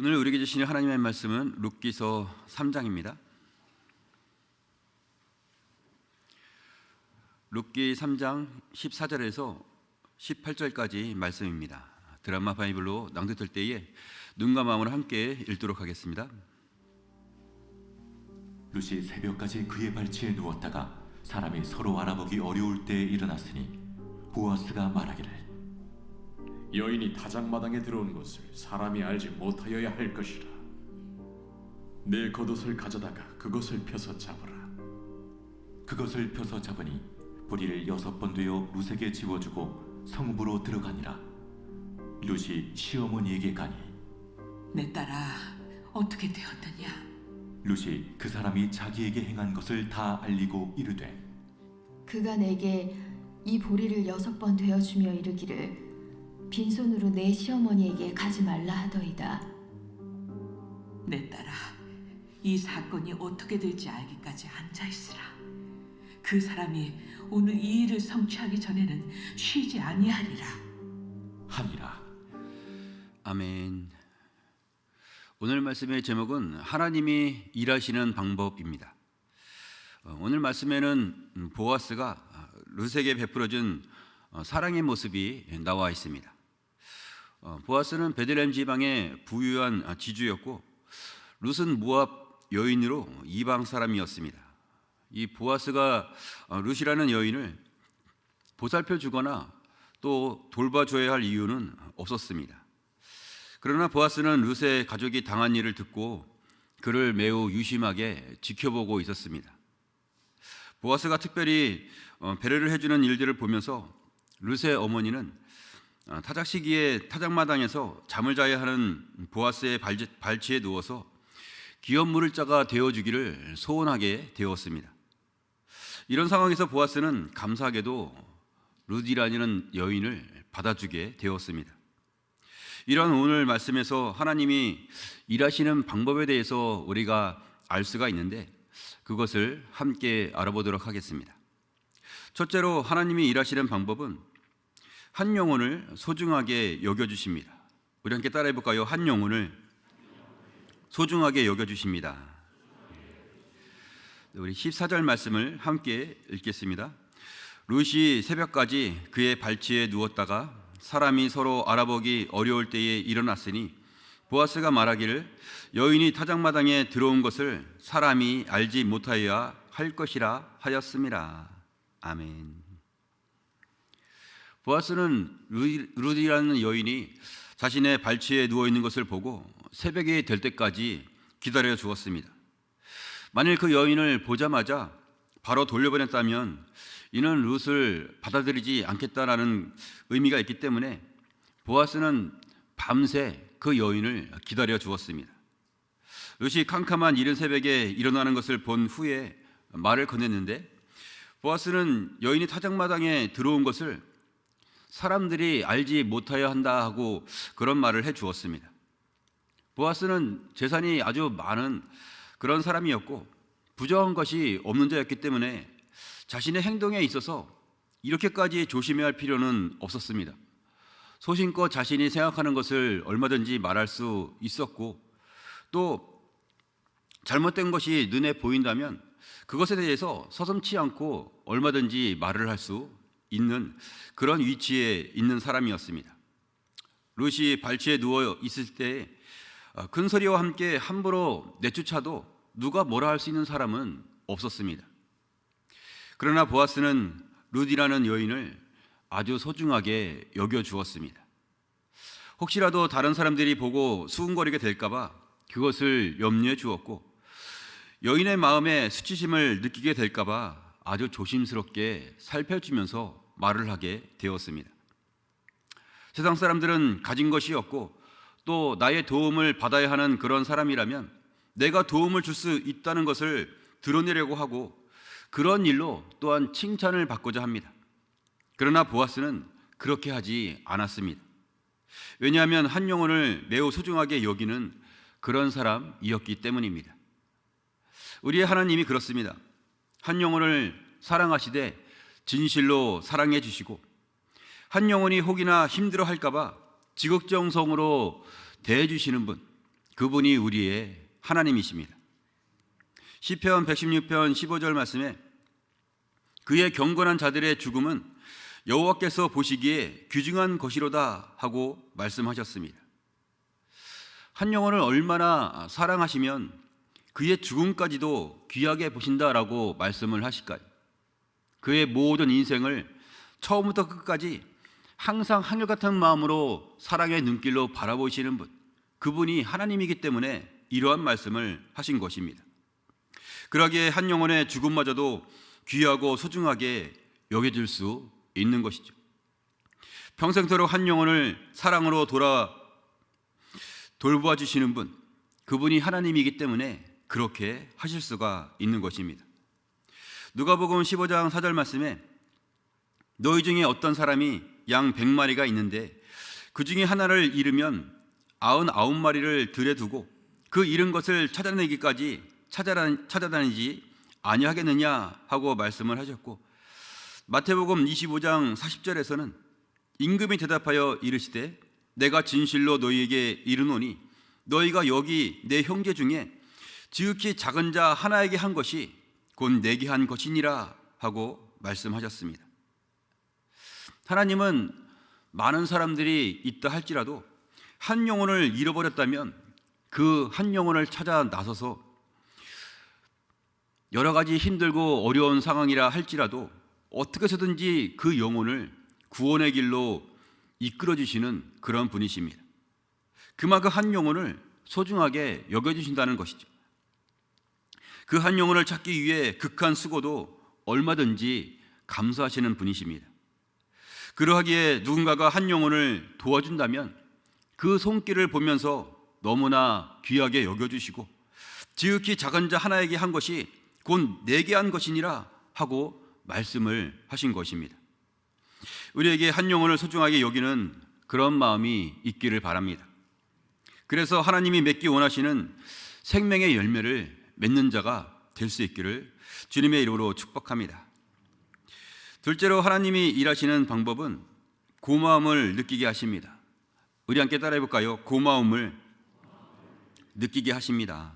오늘 우리에게 주시는 하나님의 말씀은 룻기서 3장입니다. 룻기 3장 14절에서 18절까지 말씀입니다. 드라마 바이블로 낭독될 때에 눈과 마음으로 함께 읽도록 하겠습니다. 룻이 새벽까지 그의 발치에 누웠다가 사람이 서로 알아보기 어려울 때에 일어났으니 보아스가 말하기를 여인이 타작마당에 들어온 것을 사람이 알지 못하여야 할 것이라. 내 겉옷을 가져다가 그것을 펴서 잡으라. 그것을 펴서 잡으니 뿌리를 여섯 번 되어 룻에게 지워주고 성읍으로 들어가니라 룻이 시어머니에게 가니 내 딸아 어떻게 되었느냐? 룻이 그 사람이 자기에게 행한 것을 다 알리고 이르되 그가 내게 이 보리를 여섯 번 되어주며 이르기를 빈손으로 내 시어머니에게 가지 말라 하더이다. 내 딸아 이 사건이 어떻게 될지 알기까지 앉아 있으라. 그 사람이 오늘 이 일을 성취하기 전에는 쉬지 아니하리라. 하니라 아멘. 오늘 말씀의 제목은 하나님이 일하시는 방법입니다. 어, 오늘 말씀에는 음, 보아스가 룻에게 베풀어준 어, 사랑의 모습이 나와 있습니다. 어, 보아스는 베들레헴 지방의 부유한 아, 지주였고 룻은 모압 여인으로 이방 사람이었습니다. 이 보아스가 어, 룻이라는 여인을 보살펴 주거나 또 돌봐줘야 할 이유는 없었습니다. 그러나 보아스는 룻의 가족이 당한 일을 듣고 그를 매우 유심하게 지켜보고 있었습니다. 보아스가 특별히 어, 배려를 해주는 일들을 보면서 룻의 어머니는 어, 타작 시기에 타작마당에서 잠을 자야 하는 보아스의 발지, 발치 에 누워서 기업 물을 자가 되어주기를 소원하게 되었습니다. 이런 상황에서 보아스는 감사하게도 룻이라는 여인을 받아주게 되었습니다. 이런 오늘 말씀에서 하나님이 일하시는 방법에 대해서 우리가 알 수가 있는데 그것을 함께 알아보도록 하겠습니다. 첫째로 하나님이 일하시는 방법은 한 영혼을 소중하게 여겨주십니다. 우리 함께 따라해 볼까요? 한 영혼을 소중하게 여겨주십니다. 우리 14절 말씀을 함께 읽겠습니다. 룻이 새벽까지 그의 발치에 누웠다가 사람이 서로 알아보기 어려울 때에 일어났으니 보아스가 말하기를 여인이 타작마당에 들어온 것을 사람이 알지 못하여야 할 것이라 하였습니다. 아멘. 보아스는 루- 룻이라는 여인이 자신의 발치에 누워 있는 것을 보고 새벽이 될 때까지 기다려 주었습니다. 만일 그 여인을 보자마자 바로 돌려보냈다면 이는 룻을 받아들이지 않겠다라는 의미가 있기 때문에 보아스는 밤새 그 여인을 기다려 주었습니다. 룻이 캄캄한 이른 새벽에 일어나는 것을 본 후에 말을 건넸는데 보아스는 여인이 타작마당에 들어온 것을 사람들이 알지 못하여 한다 하고 그런 말을 해 주었습니다. 보아스는 재산이 아주 많은 그런 사람이었고 부정한 것이 없는 자였기 때문에 자신의 행동에 있어서 이렇게까지 조심해야 할 필요는 없었습니다. 소신껏 자신이 생각하는 것을 얼마든지 말할 수 있었고 또 잘못된 것이 눈에 보인다면 그것에 대해서 서슴치 않고 얼마든지 말을 할 수 있는 그런 위치에 있는 사람이었습니다. 룻이 발치에 누워 있을 때 어, 큰 소리와 함께 함부로 내쫓아도 누가 뭐라 할 수 있는 사람은 없었습니다. 그러나 보아스는 룻이라는 여인을 아주 소중하게 여겨 주었습니다. 혹시라도 다른 사람들이 보고 수군거리게 될까봐 그것을 염려해 주었고 여인의 마음에 수치심을 느끼게 될까봐 아주 조심스럽게 살펴주면서 말을 하게 되었습니다. 세상 사람들은 가진 것이 없고 또 나의 도움을 받아야 하는 그런 사람이라면 내가 도움을 줄 수 있다는 것을 드러내려고 하고 그런 일로 또한 칭찬을 받고자 합니다. 그러나 보아스는 그렇게 하지 않았습니다. 왜냐하면 한 영혼을 매우 소중하게 여기는 그런 사람이었기 때문입니다. 우리의 하나님이 그렇습니다. 한 영혼을 사랑하시되 진실로 사랑해 주시고 한 영혼이 혹이나 힘들어 할까봐 지극정성으로 대해 주시는 분 그분이 우리의 하나님이십니다. 시편 116편 15절 말씀에 그의 경건한 자들의 죽음은 여호와께서 보시기에 귀중한 것이로다 하고 말씀하셨습니다. 한 영혼을 얼마나 사랑하시면 그의 죽음까지도 귀하게 보신다라고 말씀을 하실까요? 그의 모든 인생을 처음부터 끝까지 항상 한결같은 마음으로 사랑의 눈길로 바라보시는 분, 그분이 하나님이기 때문에 이러한 말씀을 하신 것입니다. 그러기에 한 영혼의 죽음마저도 귀하고 소중하게 여겨질 수 있는 것이죠. 평생토록 한 영혼을 사랑으로 돌아 돌보아 주시는 분, 그분이 하나님이기 때문에 그렇게 하실 수가 있는 것입니다. 누가복음 15장 4절 말씀에 너희 중에 어떤 사람이 양 100마리가 있는데 그 중에 하나를 잃으면 99마리를 들에 두고 그 잃은 것을 찾아내기까지 찾아다니지 아니하겠느냐 하고 말씀을 하셨고 마태복음 25장 40절에서는 임금이 대답하여 이르시되 내가 진실로 너희에게 이르노니 너희가 여기 내 형제 중에 지극히 작은 자 하나에게 한 것이 곧 내게 한 것이니라 하고 말씀하셨습니다. 하나님은 많은 사람들이 있다 할지라도 한 영혼을 잃어버렸다면 그 한 영혼을 찾아 나서서 여러 가지 힘들고 어려운 상황이라 할지라도 어떻게 해서든지 그 영혼을 구원의 길로 이끌어 주시는 그런 분이십니다. 그만큼 한 영혼을 소중하게 여겨 주신다는 것이죠. 그 한 영혼을 찾기 위해 극한 수고도 얼마든지 감수하시는 분이십니다. 그러하기에 누군가가 한 영혼을 도와준다면 그 손길을 보면서 너무나 귀하게 여겨주시고 지극히 작은 자 하나에게 한 것이 곧 내게 한 것이니라 하고 말씀을 하신 것입니다. 우리에게 한 영혼을 소중하게 여기는 그런 마음이 있기를 바랍니다. 그래서 하나님이 맺기 원하시는 생명의 열매를 맺는 자가 될 수 있기를 주님의 이름으로 축복합니다. 둘째로 하나님이 일하시는 방법은 고마움을 느끼게 하십니다. 우리 함께 따라해 볼까요? 고마움을 느끼게 하십니다.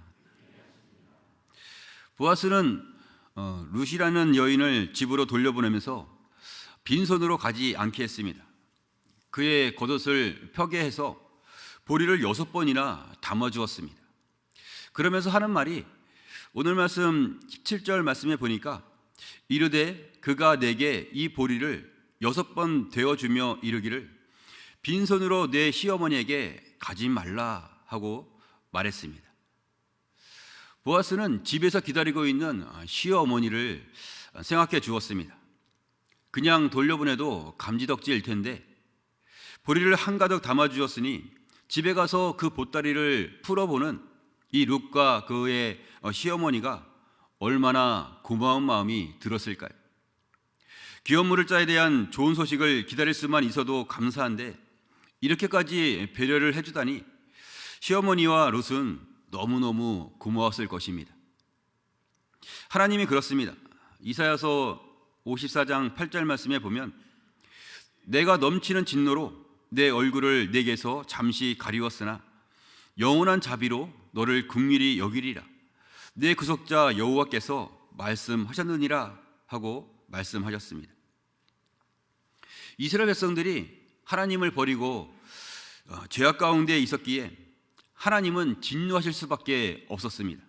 보아스는 어, 루시라는 여인을 집으로 돌려보내면서 빈손으로 가지 않게 했습니다. 그의 겉옷을 펴게 해서 보리를 여섯 번이나 담아 주었습니다. 그러면서 하는 말이 오늘 말씀 17절 말씀에 보니까 이르되 그가 내게 이 보리를 여섯 번 되어 주며 이르기를 빈손으로 내 시어머니에게 가지 말라 하고 말했습니다. 보아스는 집에서 기다리고 있는 시어머니를 생각해 주었습니다. 그냥 돌려보내도 감지덕지일 텐데 보리를 한 가득 담아 주었으니 집에 가서 그 보따리를 풀어보는 이 룩과 그의 시어머니가 얼마나 고마운 마음이 들었을까요? 귀한 물을자에 대한 좋은 소식을 기다릴 수만 있어도 감사한데 이렇게까지 배려를 해주다니 시어머니와 롯은 너무너무 고마웠을 것입니다. 하나님이 그렇습니다. 이사야서 54장 8절 말씀에 보면 내가 넘치는 진노로 내 얼굴을 내게서 잠시 가리웠으나 영원한 자비로 너를 긍휼히 여기리라. 내 구속자 여호와께서 말씀하셨느니라 하고 말씀하셨습니다. 이스라엘 백성들이 하나님을 버리고 어, 죄악 가운데 있었기에 하나님은 진노하실 수밖에 없었습니다.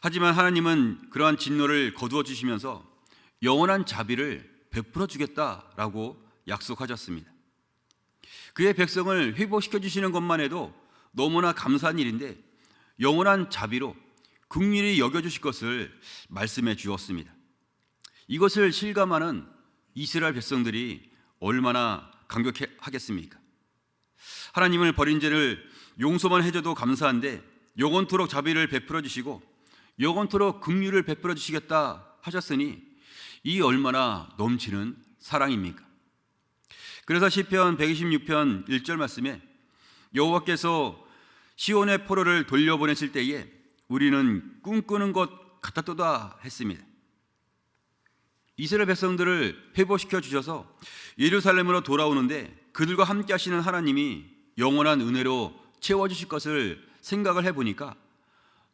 하지만 하나님은 그러한 진노를 거두어 주시면서 영원한 자비를 베풀어 주겠다라고 약속하셨습니다. 그의 백성을 회복시켜 주시는 것만 해도 너무나 감사한 일인데 영원한 자비로 국민이 여겨 주실 것을 말씀해 주었습니다. 이것을 실감하는 이스라엘 백성들이 얼마나 감격하겠습니까? 하나님을 버린 죄를 용서만 해줘도 감사한데 영원토록 자비를 베풀어 주시고 영원토록 긍휼을 베풀어 주시겠다 하셨으니 이 얼마나 넘치는 사랑입니까? 그래서 시편 126편 1절 말씀에 여호와께서 시온의 포로를 돌려보내실 때에 우리는 꿈꾸는 것 같았도다 했습니다. 이스라엘 백성들을 회복시켜 주셔서 예루살렘으로 돌아오는데 그들과 함께 하시는 하나님이 영원한 은혜로 채워 주실 것을 생각을 해 보니까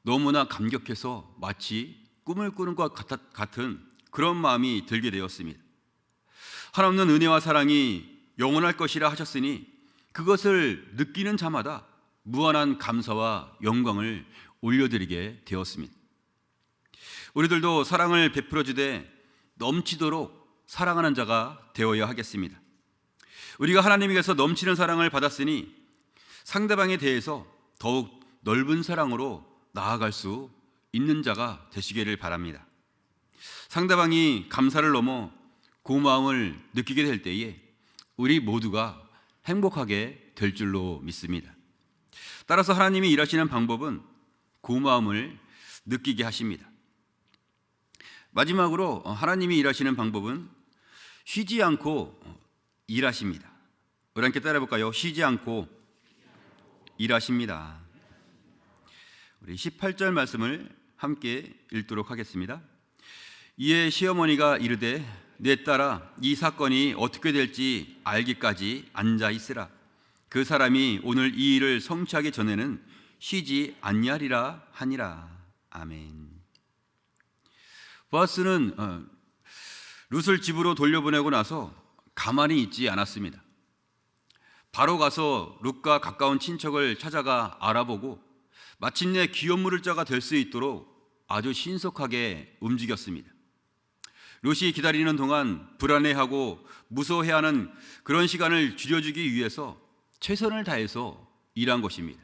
너무나 감격해서 마치 꿈을 꾸는 것 같- 같은 그런 마음이 들게 되었습니다. 한없는 은혜와 사랑이 영원할 것이라 하셨으니 그것을 느끼는 자마다 무한한 감사와 영광을 올려드리게 되었습니다. 우리들도 사랑을 베풀어 주되 넘치도록 사랑하는 자가 되어야 하겠습니다. 우리가 하나님에게서 넘치는 사랑을 받았으니 상대방에 대해서 더욱 넓은 사랑으로 나아갈 수 있는 자가 되시기를 바랍니다. 상대방이 감사를 넘어 고마움을 느끼게 될 때에 우리 모두가 행복하게 될 줄로 믿습니다. 따라서 하나님이 일하시는 방법은 고마움을 느끼게 하십니다. 마지막으로 어, 하나님이 일하시는 방법은 쉬지 않고 어, 일하십니다. 우리 함께 따라 볼까요? 쉬지 않고 일하십니다. 우리 18절 말씀을 함께 읽도록 하겠습니다. 이에 시어머니가 이르되 내 딸아 이 사건이 어떻게 될지 알기까지 앉아 있으라. 그 사람이 오늘 이 일을 성취하기 전에는 쉬지 않냐리라 하니라. 아멘. 보아스는 어, 룻을 집으로 돌려보내고 나서 가만히 있지 않았습니다. 바로 가서 룻과 가까운 친척을 찾아가 알아보고 마침내 기업 물을 자가 될 수 있도록 아주 신속하게 움직였습니다. 롯이 기다리는 동안 불안해하고 무서워해하는 그런 시간을 줄여주기 위해서 최선을 다해서 일한 것입니다.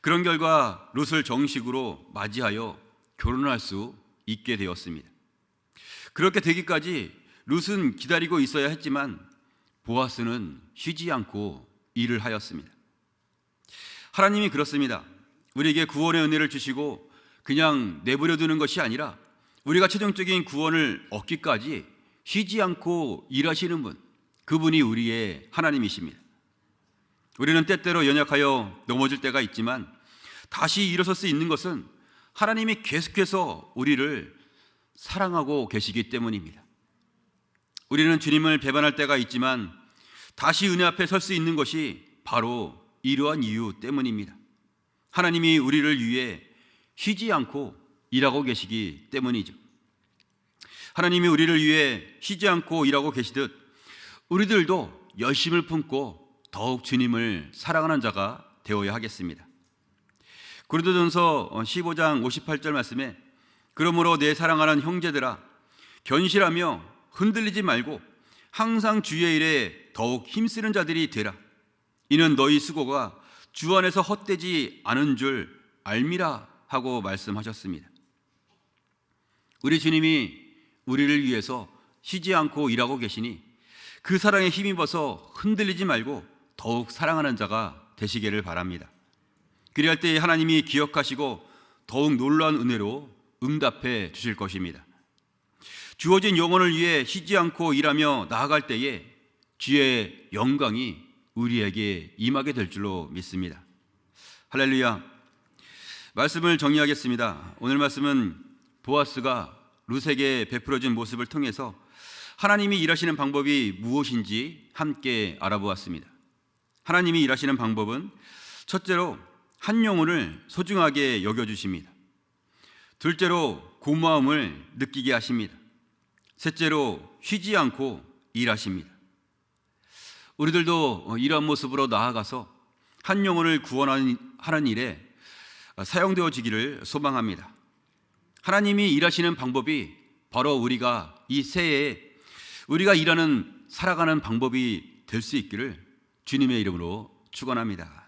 그런 결과 롯을 정식으로 맞이하여 결혼할 수 있게 되었습니다. 그렇게 되기까지 롯은 기다리고 있어야 했지만 보아스는 쉬지 않고 일을 하였습니다. 하나님이 그렇습니다. 우리에게 구원의 은혜를 주시고 그냥 내버려 두는 것이 아니라 우리가 최종적인 구원을 얻기까지 쉬지 않고 일하시는 분, 그분이 우리의 하나님이십니다. 우리는 때때로 연약하여 넘어질 때가 있지만 다시 일어설 수 있는 것은 하나님이 계속해서 우리를 사랑하고 계시기 때문입니다. 우리는 주님을 배반할 때가 있지만 다시 은혜 앞에 설 수 있는 것이 바로 이러한 이유 때문입니다. 하나님이 우리를 위해 쉬지 않고 일하고 계시기 때문이죠. 하나님이 우리를 위해 쉬지 않고 일하고 계시듯 우리들도 열심을 품고 더욱 주님을 사랑하는 자가 되어야 하겠습니다. 고린도전서 15장 58절 말씀에 그러므로 내 사랑하는 형제들아 견실하며 흔들리지 말고 항상 주의 일에 더욱 힘쓰는 자들이 되라. 이는 너희 수고가 주 안에서 헛되지 않은 줄 알미라 하고 말씀하셨습니다. 우리 주님이 우리를 위해서 쉬지 않고 일하고 계시니 그 사랑에 힘입어서 흔들리지 말고 더욱 사랑하는 자가 되시기를 바랍니다. 그리할 때 하나님이 기억하시고 더욱 놀라운 은혜로 응답해 주실 것입니다. 주어진 영혼을 위해 쉬지 않고 일하며 나아갈 때에 주의 영광이 우리에게 임하게 될 줄로 믿습니다. 할렐루야. 말씀을 정리하겠습니다. 오늘 말씀은 보아스가 룻에게 베풀어진 모습을 통해서 하나님이 일하시는 방법이 무엇인지 함께 알아보았습니다. 하나님이 일하시는 방법은 첫째로 한 영혼을 소중하게 여겨주십니다. 둘째로 고마움을 느끼게 하십니다. 셋째로 쉬지 않고 일하십니다. 우리들도 이러한 모습으로 나아가서 한 영혼을 구원하는 일에 사용되어지기를 소망합니다. 하나님이 일하시는 방법이 바로 우리가 이 새해에 우리가 일하는 살아가는 방법이 될 수 있기를 주님의 이름으로 축원합니다.